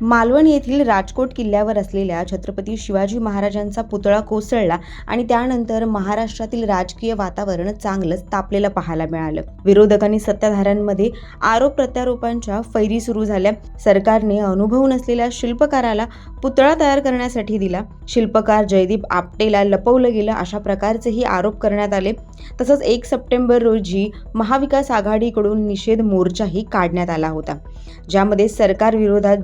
मालवण येथील राजकोट किल्ल्यावर असलेल्या छत्रपती शिवाजी महाराजांचा पुतळा कोसळला आणि त्यानंतर महाराष्ट्रातील राजकीय वातावरण चांगलंच तापलेलं पाहायला मिळालं. विरोधकांनी सत्ताधाऱ्यांमध्ये आरोप प्रत्यारोपांच्या फैरी सुरू झाल्या. सरकारने अनुभव नसलेल्या शिल्पकाराला पुतळा तयार करण्यासाठी दिला. शिल्पकार जयदीप आपटेला लपवलं गेलं अशा प्रकारचेही आरोप करण्यात आले. तसंच एक सप्टेंबर रोजी महाविकास आघाडीकडून निषेध मोर्चाही काढण्यात आला होता. ज्यामध्ये सरकार विरोधात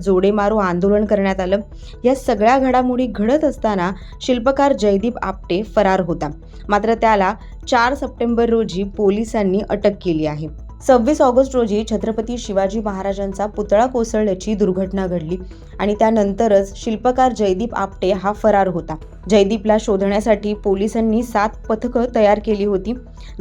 जोडेमारो आंदोलन करण्यात आलं. या सगळ्या घडामोडी घडत असताना शिल्पकार जयदीप आपटे फरार होता. मात्र त्याला चार सप्टेंबर रोजी पोलिसांनी अटक केली आहे. सव्वीस ऑगस्ट रोजी छत्रपती शिवाजी महाराजांचा पुतळा कोसळल्याची दुर्घटना घडली आणि त्यानंतरच शिल्पकार जयदीप आपटे हा फरार होता. जयदीपला शोधण्यासाठी पोलिसांनी सात पथकं तयार केली होती.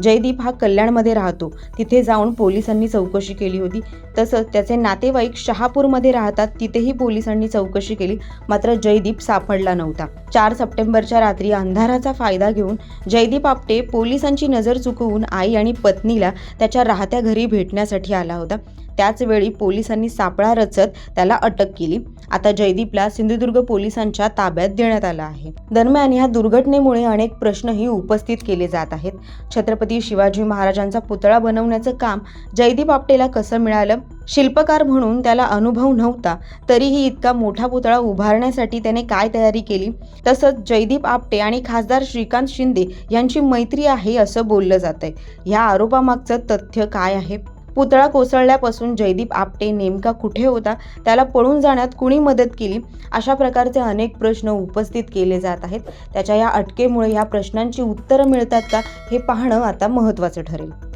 जयदीप हा कल्याणमध्ये राहतो. तिथे जाऊन पोलिसांनी चौकशी केली होती. तसंच त्याचे नातेवाईक शहापूरमध्ये राहतात. तिथेही पोलिसांनी चौकशी केली. मात्र जयदीप सापडला नव्हता. चार सप्टेंबरच्या रात्री अंधाराचा फायदा घेऊन जयदीप आपटे पोलिसांची नजर चुकवून आई आणि पत्नीला त्याच्या राहत्या घरी भेटण्यासाठी आला होता. त्याचवेळी पोलिसांनी सापळा रचत त्याला अटक केली. आता जयदीपला सिंधुदुर्ग पोलिसांच्या ताब्यात देण्यात आला आहे. दरम्यान या दुर्घटनेमुळे अनेक प्रश्नही उपस्थित केले जात आहेत. छत्रपती शिवाजी महाराजांचा पुतळा बनवण्याचं काम जयदीप आपटेला कसं मिळालं? शिल्पकार म्हणून त्याला अनुभव नव्हता तरीही इतका मोठा पुतळा उभारण्यासाठी त्याने काय तयारी केली? तसंच जयदीप आपटे आणि खासदार श्रीकांत शिंदे यांची मैत्री आहे असं बोललं जात आहे ह्या आरोपामागचं तथ्य काय आहे? पुतळा कोसळल्यापासून जयदीप आपटे नेमका कुठे होता त्याला पळून जाण्यात कुणी मदत केली अशा प्रकारचे अनेक प्रश्न उपस्थित केले जात आहेत. त्याच्या या अटकेमुळे या प्रश्नांची उत्तरं मिळतात का हे पाहणं आता महत्त्वाचं ठरेल.